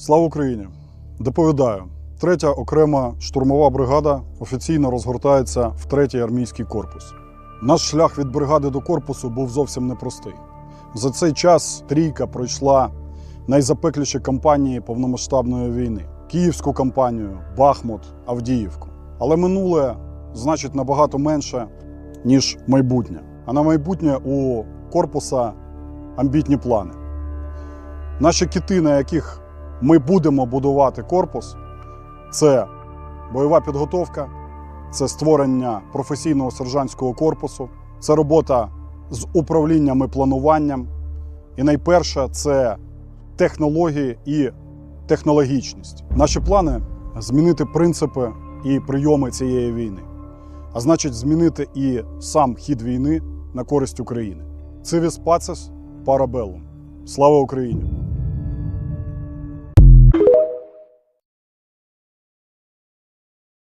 Слава Україні! Доповідаю. Третя окрема штурмова бригада офіційно розгортається в третій армійський корпус. Наш шлях від бригади до корпусу був зовсім непростий. За цей час трійка пройшла найзапекліші кампанії повномасштабної війни: Київську кампанію, Бахмут, Авдіївку. Але минуле значить набагато менше, ніж майбутнє. А на майбутнє у корпуса амбітні плани. Наші кити, на яких ми будемо будувати корпус, це бойова підготовка, це створення професійного сержантського корпусу, це робота з управлінням і плануванням. І найперше це технології і технологічність. Наші плани змінити принципи і прийоми цієї війни, а значить, змінити і сам хід війни на користь України. Цивіс пацес парабелум. Слава Україні!